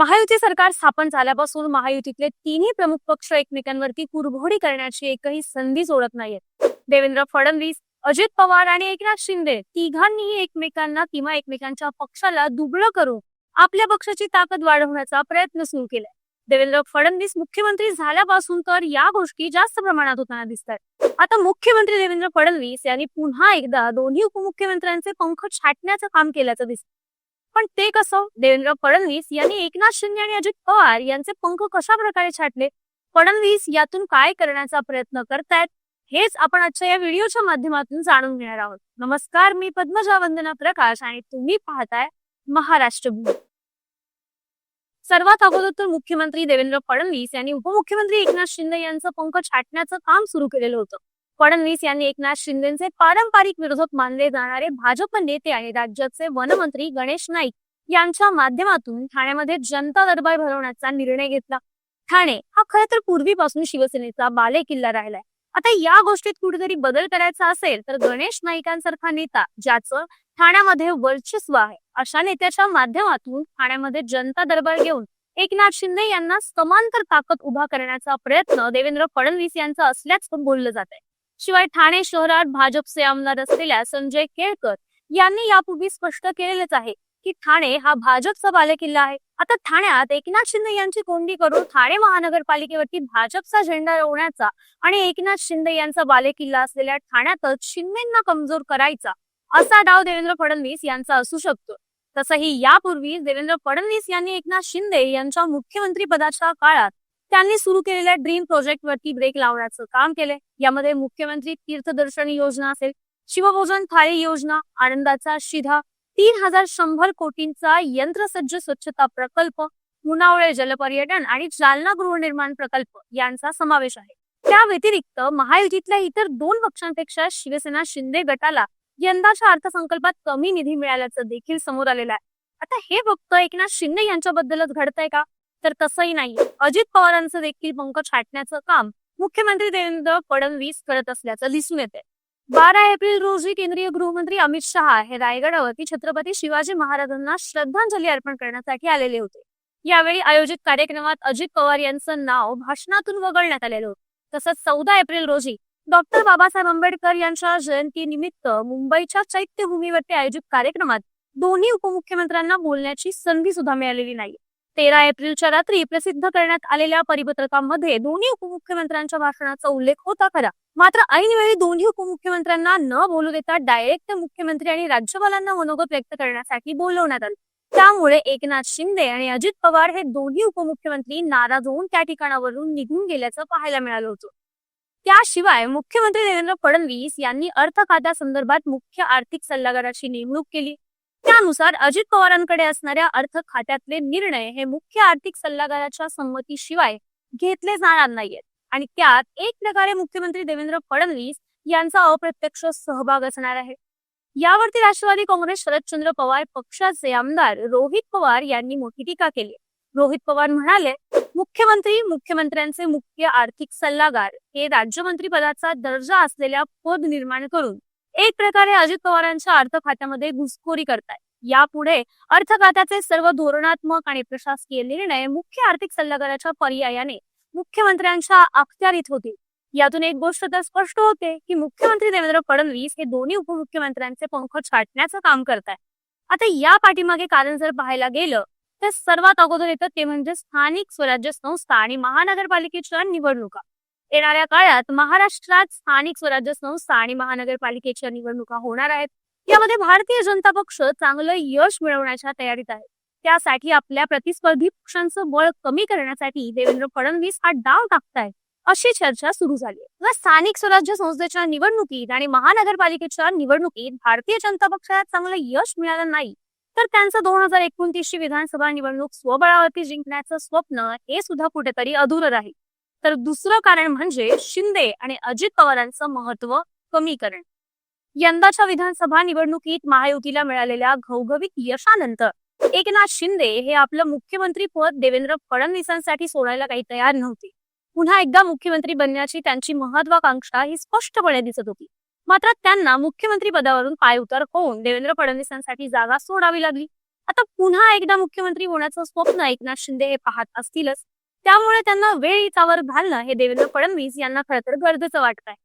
महायुती सरकार स्थापन झाल्यापासून महायुतीतले तिन्ही प्रमुख पक्ष एकमेकांवरती कुरघोडी करण्याची एकही संधी सोडत नाहीये देवेंद्र फडणवीस अजित पवार आणि एकनाथ शिंदे तिघांनीही एकमेकांना किंवा एकमेकांच्या पक्षाला दुबळं करून आपल्या पक्षाची ताकद वाढवण्याचा प्रयत्न सुरू केलाय. देवेंद्र फडणवीस मुख्यमंत्री झाल्यापासून तर या गोष्टी जास्त प्रमाणात होताना दिसतात आता मुख्यमंत्री देवेंद्र फडणवीस यांनी पुन्हा एकदा दोन्ही उपमुख्यमंत्र्यांचे पंख छाटण्याचं काम केल्याचं दिसत पण ते कसं? देवेंद्र फडणवीस यांनी एकनाथ शिंदे आणि अजित पवार यांचे पंख कशा प्रकारे छाटले? फडणवीस यातून काय करण्याचा प्रयत्न करतायत? हेच आपण आजच्या या व्हिडिओच्या माध्यमातून जाणून घेणार आहोत. नमस्कार मी पद्मजा वंदना प्रकाश आणि तुम्ही पाहताय महाराष्ट्र भूमी सर्वात अगोदर तर मुख्यमंत्री देवेंद्र फडणवीस यांनी उपमुख्यमंत्री एकनाथ शिंदे यांचं पंख छाटण्याचं काम सुरू केलेलं होतं. फडणवीस यांनी एकनाथ शिंदेचे पारंपरिक विरोधक मानले जाणारे भाजप नेते आणि राज्याचे वनमंत्री गणेश नाईक यांच्या माध्यमातून ठाण्यामध्ये जनता दरबार भरवण्याचा निर्णय घेतला. ठाणे हा खर तर पूर्वीपासून शिवसेनेचा बालेकिल्ला राहिलाय. आता या गोष्टीत कुठेतरी बदल करायचा असेल तर गणेश नाईकांसारखा नेता ज्याचं ठाण्यामध्ये वर्चस्व आहे अशा नेत्याच्या माध्यमातून ठाण्यामध्ये जनता दरबार घेऊन एकनाथ शिंदे यांना समांतर ताकद उभा करण्याचा प्रयत्न देवेंद्र फडणवीस यांचा असल्याचं बोललं जात आहे शिवाय ठाणे शहरात भाजपचे आमदार असलेल्या संजय केळकर यांनी यापूर्वी स्पष्ट केलेलेच आहे की ठाणे हा भाजपचा बालेकिल्ला आहे. आता ठाण्यात एकनाथ शिंदे यांची कोंडी करून ठाणे महानगरपालिकेवरती भाजपचा झेंडा रोवण्याचा आणि एकनाथ शिंदे यांचा बालेकिल्ला असलेल्या ठाण्यातच शिंदेंना कमजोर करायचा असा डाव देवेंद्र फडणवीस यांचा असू शकतो. तसंही यापूर्वी देवेंद्र फडणवीस यांनी एकनाथ शिंदे यांच्या मुख्यमंत्री पदाच्या काळात त्यांनी सुरू केलेल्या ड्रीम प्रोजेक्ट वरती ब्रेक लावण्याचं काम केलंय. यामध्ये मुख्यमंत्री तीर्थदर्शन योजना असेल शिवभोजन थाळी योजना आनंदाचा शिधा तीन हजार शंभर कोटींचा यंत्रसज्ज स्वच्छता प्रकल्प मुनावळे जलपर्यटन आणि जालना गृहनिर्माण प्रकल्प यांचा समावेश आहे. त्या व्यतिरिक्त महायुतीतल्या इतर दोन पक्षांपेक्षा शिवसेना शिंदे गटाला यंदाच्या अर्थसंकल्पात कमी निधी मिळाल्याचं देखील समोर आलेलं आहे. आता हे फक्त एकनाथ शिंदे यांच्याबद्दलच घडतंय का? तर तसंही नाही अजित पवारांचं देखील पंकज छाटण्याचं काम मुख्यमंत्री देवेंद्र फडणवीस करत असल्याचं दिसून येते बारा एप्रिल रोजी केंद्रीय गृहमंत्री अमित शहा हे रायगडावरती छत्रपती शिवाजी महाराजांना श्रद्धांजली अर्पण करण्यासाठी आलेले होते. यावेळी आयोजित कार्यक्रमात अजित पवार यांचं नाव भाषणातून वगळण्यात आलेलं होतं. तसंच चौदा एप्रिल रोजी डॉक्टर बाबासाहेब आंबेडकर यांच्या जयंतीनिमित्त मुंबईच्या चैत्यभूमीवरती आयोजित कार्यक्रमात दोन्ही उपमुख्यमंत्र्यांना बोलण्याची संधी सुद्धा मिळालेली नाही तेरा एप्रिलच्या रात्री प्रसिद्ध करण्यात आलेल्या परिपत्रकामध्ये दोन्ही उपमुख्यमंत्र्यांच्या भाषणाचा उल्लेख होता खरा. मात्र ऐनवेळी दोन्ही उपमुख्यमंत्र्यांना न बोलू देता डायरेक्ट मुख्यमंत्री आणि राज्यपालांना मनोगत व्यक्त करण्यासाठी बोलवण्यात आलं. त्यामुळे एकनाथ शिंदे आणि अजित पवार हे दोन्ही उपमुख्यमंत्री नाराज होऊन त्या ठिकाणावरून निघून गेल्याचं पाहायला मिळालं होतं. त्याशिवाय मुख्यमंत्री देवेंद्र फडणवीस यांनी अर्थ खात्यासंदर्भात मुख्य आर्थिक सल्लागाराची नेमणूक केली. त्यानुसार अजित पवारांकडे असणाऱ्या अर्थ खात्यातले निर्णय हे मुख्य आर्थिक सल्लागाराच्या संमतीशिवाय घेतले जाणार नाहीयेत. आणि त्यात एक प्रकारे मुख्यमंत्री देवेंद्र फडणवीस यांचा अप्रत्यक्ष सहभाग असणार आहे. यावरती राष्ट्रवादी काँग्रेस शरदचंद्र पवार पक्षाचे आमदार रोहित पवार यांनी मोठी टीका केली. रोहित पवार म्हणाले मुख्यमंत्री मुख्यमंत्र्यांचे मुख्य आर्थिक सल्लागार हे राज्यमंत्री पदाचा दर्जा असलेल्या पद निर्माण करून एक प्रकारे अजित पवारांच्या अर्थ खात्यामध्ये घुसखोरी करताय. यापुढे अर्थ खात्याचे सर्व धोरणात्मक आणि प्रशासकीय निर्णय मुख्य आर्थिक सल्लागाराच्या पर्यायाने मुख्यमंत्र्यांच्या अखत्यारीत होतील. यातून एक गोष्ट तर स्पष्ट होते की मुख्यमंत्री देवेंद्र फडणवीस हे दोन्ही उपमुख्यमंत्र्यांचे पंख छाटण्याचं काम करताय. आता या पाठीमागे कारण जर पाहायला गेलं तर सर्वात अगोदर येतं ते म्हणजे स्थानिक स्वराज्य संस्था आणि महानगरपालिकेच्या निवडणुका. येणाऱ्या काळात महाराष्ट्रात स्थानिक स्वराज्य संस्था आणि महानगरपालिकेच्या निवडणुका होणार आहेत. यामध्ये भारतीय जनता पक्ष चांगलं यश मिळवण्याच्या तयारीत आहे. त्यासाठी आपल्या प्रतिस्पर्धी पक्षांचं बळ कमी करण्यासाठी देवेंद्र फडणवीस हा डाव टाकताय अशी चर्चा सुरू झाली व स्थानिक स्वराज्य संस्थेच्या निवडणुकीत आणि महानगरपालिकेच्या निवडणुकीत भारतीय जनता पक्षाला चांगलं यश मिळालं नाही तर त्यांचं दोन हजार एकोणतीसची विधानसभा निवडणूक स्वबळावरती जिंकण्याचं स्वप्न हे सुद्धा कुठेतरी अधुरं राहील. तर दुसरं कारण म्हणजे शिंदे आणि अजित पवारांचं महत्त्व कमी करण. यंदाच्या विधानसभा निवडणुकीत महायुतीला मिळालेल्या घवघवीत यशानंतर एकनाथ शिंदे हे आपलं मुख्यमंत्री पद देवेंद्र फडणवीसांसाठी सोडायला काही तयार नव्हते. पुन्हा एकदा मुख्यमंत्री बनण्याची त्यांची महत्वाकांक्षा ही स्पष्टपणे दिसत होती. मात्र त्यांना मुख्यमंत्री पदावरून पायउतार होऊन देवेंद्र फडणवीसांसाठी जागा सोडावी लागली. आता पुन्हा एकदा मुख्यमंत्री होण्याचं स्वप्न एकनाथ शिंदे हे पाहत असतीलच. त्यामुळे त्यांना वेळ हिचावर घालणं हे देवेंद्र फडणवीस यांना खरं तर गरजेचं वाटत आहे.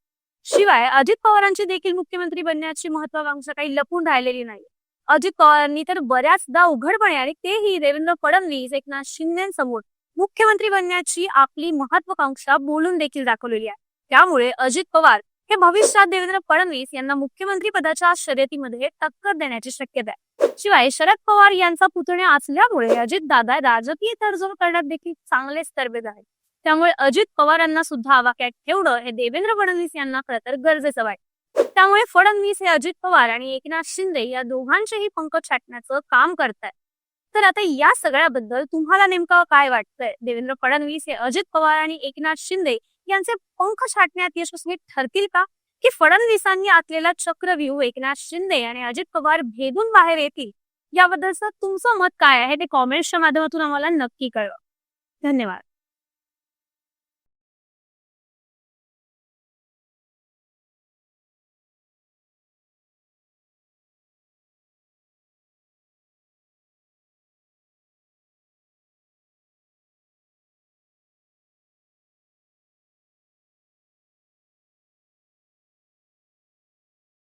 शिवाय अजित पवारांची देखील मुख्यमंत्री बनण्याची महत्वाकांक्षा काही लपून राहिलेली नाही. अजित पवारांनी तर बऱ्याचदा उघडपणे आणि तेही देवेंद्र फडणवीस एकनाथ शिंदेसमोर मुख्यमंत्री बनण्याची आपली महत्वाकांक्षा बोलून देखील दाखवलेली आहे. त्यामुळे अजित पवार हे भविष्यात देवेंद्र फडणवीस यांना मुख्यमंत्री पदाच्या शर्यतीमध्ये टक्कर देण्याची शक्यता आहे. शिवाय शरद पवार यांचा पुतण्या असल्यामुळे अजित दादा राजकीय तडजोड करण्यात देखील चांगलेच तरबेज आहेत. त्यामुळे अजित पवारांना सुद्धा आवाक्यात ठेवणं हे देवेंद्र फडणवीस यांना खरं तर गरजेचं आहे. त्यामुळे फडणवीस हे अजित पवार आणि एकनाथ शिंदे या दोघांचेही पंख छाटण्याचं काम करतायत. तर आता या सगळ्याबद्दल तुम्हाला नेमकं काय वाटतंय? देवेंद्र फडणवीस हे अजित पवार आणि एकनाथ शिंदे यांचे पंख छाटण्यात यशस्वी ठरतील का? की फडणवीसांनी आतलेला चक्रव्यूह एकनाथ शिंदे आणि अजित पवार भेदून बाहेर येतील? याबद्दलचं तुमचं मत काय आहे? ते कॉमेंट्सच्या माध्यमातून आम्हाला नक्की कळवा. धन्यवाद.